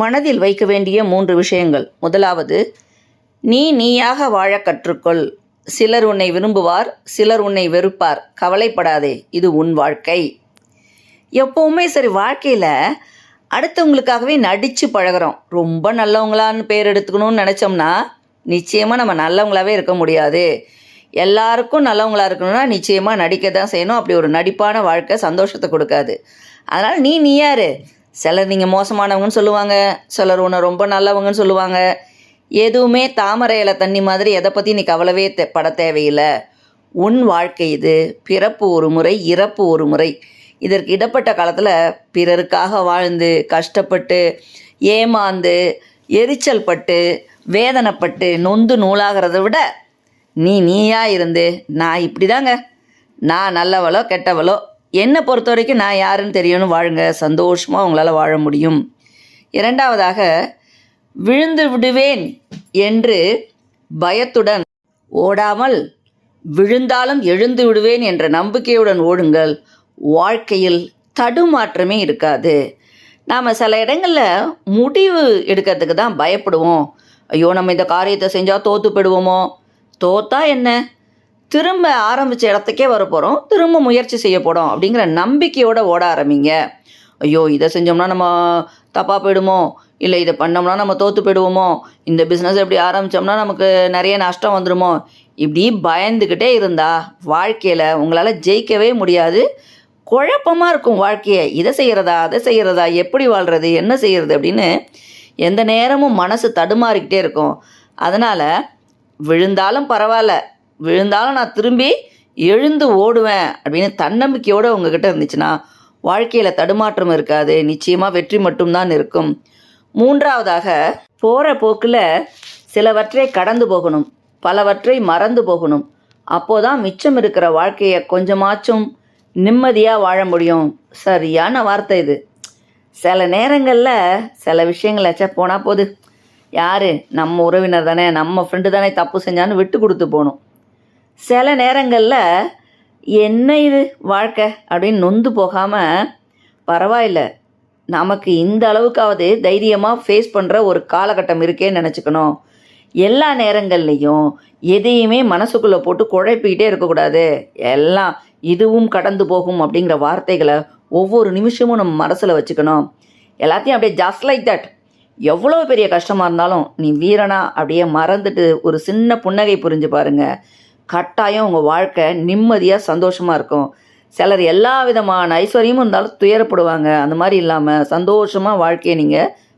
மனதில் வைக்க வேண்டிய மூன்று விஷயங்கள். முதலாவது நீ நீயாக வாழ கற்றுக்கொள். சிலர் உன்னை விரும்புவார் சிலர் உன்னை வெறுப்பார். கவலைப்படாதே இது உன் வாழ்க்கை. எப்போவுமே சரி வாழ்க்கையில் அடுத்தவங்களுக்காகவே நடித்து பழகுறோம். ரொம்ப நல்லவங்களான்னு பேர் எடுத்துக்கணும்னு நினச்சோம்னா நிச்சயமாக நம்ம நல்லவங்களாவே இருக்க முடியாது. எல்லாருக்கும் நல்லவங்களாக இருக்கணும்னா நிச்சயமாக நடிக்க தான் செய்யணும். அப்படி ஒரு நடிப்பான வாழ்க்கை சந்தோஷத்தை கொடுக்காது. அதனால் நீ நீ யார்? சிலர் நீங்கள் மோசமானவங்கன்னு சொல்லுவாங்க. சிலர் உன்னை ரொம்ப நல்லவங்கன்னு சொல்லுவாங்க. எதுவுமே தாமரை இலை தண்ணி மாதிரி எதை பற்றி நீ கவலவே தே பட தேவையில்லை. உன் வாழ்க்கை இது. பிறப்பு ஒரு முறை இறப்பு ஒரு முறை. இதற்கு இடப்பட்ட காலத்தில் பிறருக்காக வாழ்ந்து கஷ்டப்பட்டு ஏமாந்து எரிச்சல் பட்டு வேதனைப்பட்டு நொந்து நூலாகிறத விட நீ நீயா இருந்து நான் இப்படி தாங்க நான் நல்லவளோ கெட்டவளோ என்னை பொறுத்த வரைக்கும் நான் யாருன்னு தெரியும்னு வாழுங்க. சந்தோஷமாக உங்களால் வாழ முடியும். இரண்டாவதாக விழுந்து விடுவேன் என்று பயத்துடன் ஓடாமல் விழுந்தாலும் எழுந்து விடுவேன் என்ற நம்பிக்கையுடன் ஓடுங்கள். வாழ்க்கையில் தடுமாற்றமே இருக்காது. நாம் சில இடங்களில் முடிவு எடுக்கிறதுக்கு தான் பயப்படுவோம். ஐயோ நம்ம இந்த காரியத்தை செஞ்சால் தோற்று போயிடுவோமோ? தோத்தா என்ன? திரும்ப ஆரம்பித்த இடத்துக்கே வர போகிறோம் திரும்ப முயற்சி செய்ய போகிறோம் அப்படிங்கிற நம்பிக்கையோடு ஓட ஆரம்பிங்க. ஐயோ இதை செஞ்சோம்னா நம்ம தப்பாக போயிடுமோ? இல்லை இதை பண்ணோம்னா நம்ம தோற்று போயிடுவோமோ? இந்த பிஸ்னஸ் எப்படி ஆரம்பித்தோம்னா நமக்கு நிறைய நஷ்டம் வந்துடுமோ இப்படி பயந்துக்கிட்டே இருந்தால் வாழ்க்கையில் உங்களால் ஜெயிக்கவே முடியாது. குழப்பமாக இருக்கும் வாழ்க்கையை. இதை செய்கிறதா அதை செய்கிறதா எப்படி வாழ்கிறது என்ன செய்கிறது அப்படின்னு எந்த நேரமும் மனசு தடுமாறிக்கிட்டே இருக்கும். அதனால் விழுந்தாலும் பரவாயில்ல. விழுந்தாலும் நான் திரும்பி எழுந்து ஓடுவேன் அப்படின்னு தன்னம்பிக்கையோடு உங்ககிட்ட இருந்துச்சுன்னா வாழ்க்கையில் தடுமாற்றம் இருக்காது. நிச்சயமாக வெற்றி மட்டும்தான் இருக்கும். மூன்றாவதாக போகிற போக்கில் சிலவற்றை கடந்து போகணும். பலவற்றை மறந்து போகணும். அப்போதான் மிச்சம் இருக்கிற வாழ்க்கையை கொஞ்சமாச்சும் நிம்மதியாக வாழ முடியும். சரியான வார்த்தை இது. சில நேரங்களில் சில விஷயங்கள் ஏச்சா போனால் போது. யார்? நம்ம உறவினர் தானே நம்ம ஃப்ரெண்டு தானே தப்பு செஞ்சான்னு விட்டு கொடுத்து போகணும். சில நேரங்களில் என்ன இது வாழ்க்கை? அப்படின்னு நொந்து போகாமல் பரவாயில்ல. நமக்கு இந்த அளவுக்காவது தைரியமாக ஃபேஸ் பண்ணுற ஒரு காலகட்டம் இருக்கேன்னு நினச்சிக்கணும். எல்லா நேரங்கள்லேயும் எதையுமே மனசுக்குள்ளே போட்டு குழப்பிக்கிட்டே இருக்கக்கூடாது. எல்லாம் இதுவும் கடந்து போகும் அப்படிங்கிற வார்த்தைகளை ஒவ்வொரு நிமிஷமும் நம்ம மனசில் வச்சுக்கணும். எல்லாத்தையும் அப்படியே ஜஸ்ட் லைக் தட் எவ்வளோ பெரிய கஷ்டமாக இருந்தாலும் நீ வீரனா அப்படியே மறந்துட்டு ஒரு சின்ன புன்னகை புரிஞ்சு பாருங்கள் கட்டாயம் உங்கள் வாழ்க்கை நிம்மதியாக சந்தோஷமாக இருக்கும். சிலர் எல்லா விதமான ஐஸ்வர்யமும் இருந்தாலும் துயரப்படுவாங்க. அந்த மாதிரி இல்லாமல் சந்தோஷமாக வாழ்க்கையை நீங்கள்